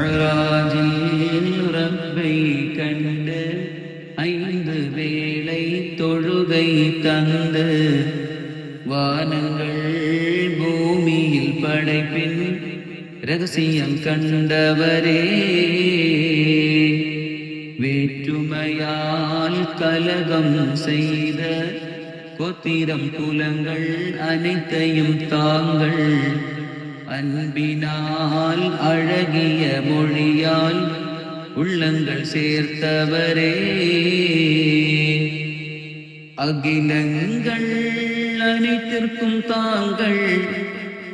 மிழராஜில் ரப்பை கண்டு ஐந்து வேளை தொழுகை தந்து வானங்கள் பூமியில் படைப்பின் ரகசியம் கண்டவரே. வேற்றுமையால் கலகம் செய்த கொத்திரம் குலங்கள் அனைத்தையும் தாங்கள் அன்பினால் அழகிய மொழியால் உள்ளங்கள் சேர்த்தவரே. அகிலங்கள் அனைத்திற்கும் தாங்கள்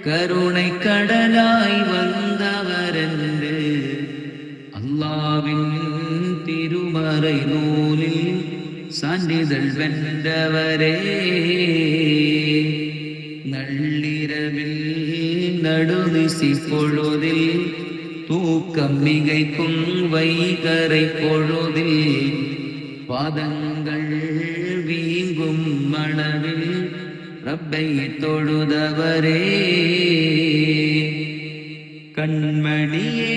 கருணை கடலாய் வந்தவரென்று. அல்லாவின் திருமறை நூலில் சான்றிதழ் வென்றவரே. நள்ளிரவில் நடுநிசி பொழுதில் தூக்கம் மிகைக்கும் வைகரை பொழுதில் பாதங்கள் வீங்கும் மனவில் ரப்பை தொழுதவரே. கண்மணியே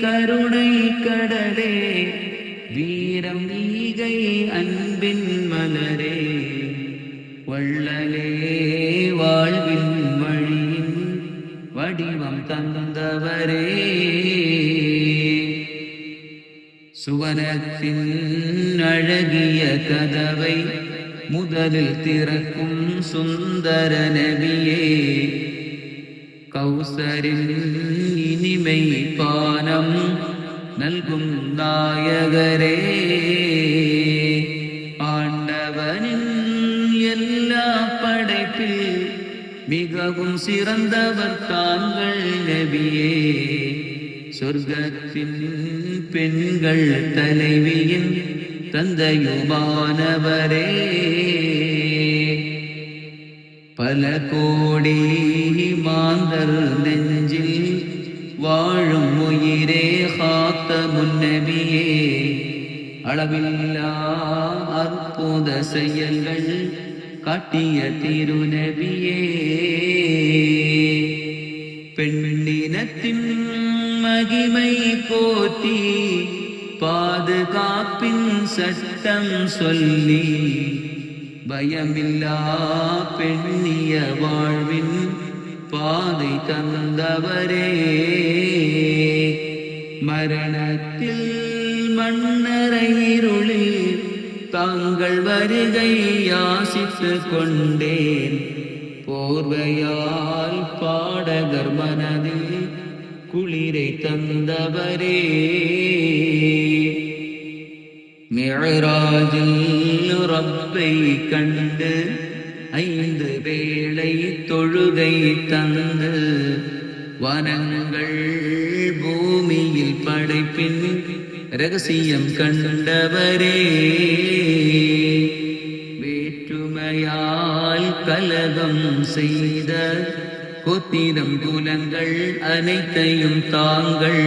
கருணை கடலே வீரம் ஈகை அன்பின் மலரே. சுவனத்தின் அழகிய கதவை முதலில் திறக்கும் சுந்தர நபியே கௌசரின் இனிமை பானம் நல்கும் நாயகரே. ஆண்டவனின் எல்லா படைப்பில் மிகவும் சிறந்தவர் தாங்கள் நபியே. சொர்க்கத்தின் பெண்கள் தலைவியின் தந்தையுமானவரே. பல கோடி மாந்தர் நெஞ்சில் வாழும் உயிரே காத்த முன்னபியே அளவில்லா அற்புத செயல்கள் காட்டிய திருநபியே. தினத்தின் மகிமை போற்றி பாதுகாப்பின் சட்டம் சொல்லி பயமில்லா பெண்ணிய வாழ்வின் பாதை தந்தவரே. மரணத்தில் மன்னரையிருளில் தாங்கள் வருகை யாசித்து கொண்டேன். போர்வையால் பாடகர் மனதில் குளிரை தந்தவரே. மிழராஜில் ரப்பை கண்டு ஐந்து வேளை தொழுகை தந்து வனங்கள் பூமியில் படைப்பின் ரகசியம் கண்டவரே. வேற்றுமையா கலகம் செய்த கொத்திரம் குலங்கள் அனைத்தையும் தாங்கள்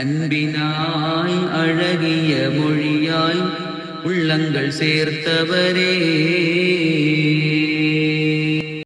அன்பினாய் அழகிய மொழியாய் உள்ளங்கள் சேர்த்தவரே.